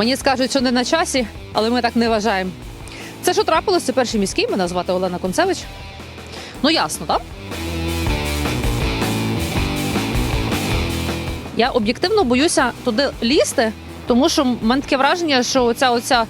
Мені скажуть, що не на часі, але ми так не вважаємо. Це що трапилось? Це перший міський. Мене звати Олена Концевич. Ну ясно, так? Я об'єктивно боюся туди лізти, тому що в мене таке враження, що оця оця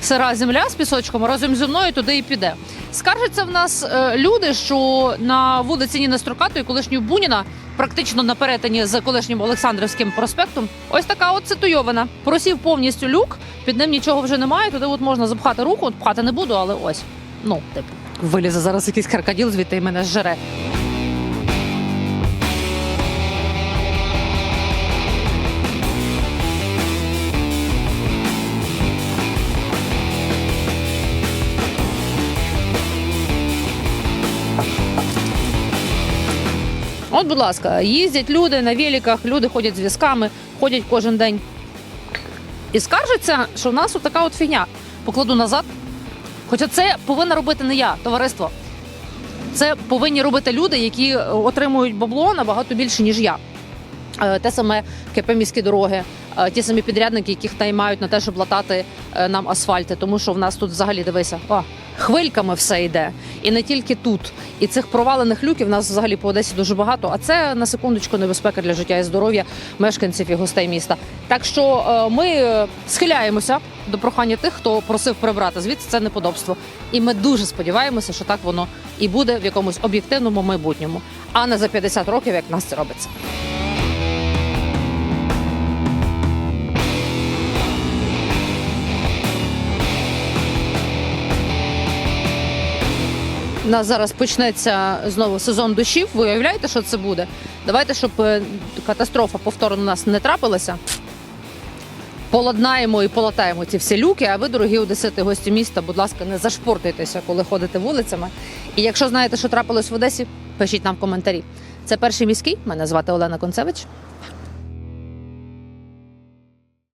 сира земля з пісочком разом зі мною туди і піде. Скаржаться в нас е, люди, що на вулиці Ніни Строкатої, колишньої Буніна, практично на перетині з колишнім Олександрівським проспектом, ось така от ситуйована. Просів повністю люк, під ним нічого вже немає. Туди от можна запхати руку, от пхати не буду, але ось. Ну, типу, вилізе зараз якийсь крокодил звідти і мене зжере. От, будь ласка, їздять люди на великах, люди ходять з візками, ходять кожен день. І скаржаться, що в нас така от фігня. Покладу назад. Хоча це повинна робити не я, товариство. Це повинні робити люди, які е, отримують бабло набагато більше, ніж я. Е, Те саме КП міські дороги, е, ті самі підрядники, яких наймають на те, щоб латати е, нам асфальти, тому що в нас тут взагалі дивися, о, хвильками все йде. І не тільки тут. І цих провалених люків в нас взагалі по Одесі дуже багато. А це на секундочку небезпека для життя і здоров'я мешканців і гостей міста. Так що ми схиляємося до прохання тих, хто просив прибрати звідси це неподобство. І ми дуже сподіваємося, що так воно і буде в якомусь об'єктивному майбутньому, а не за 50 років, як нас це робиться. У нас зараз почнеться знову сезон дощів. Ви уявляєте, що це буде? Давайте, щоб е, катастрофа повторно у нас не трапилася. Поладнаємо і полатаємо ці всі люки. А ви, дорогі одесити, гості міста, будь ласка, не зашпортуйтеся, коли ходите вулицями. І якщо знаєте, що трапилось в Одесі, пишіть нам в коментарі. Це перший міський. Мене звати Олена Концевич.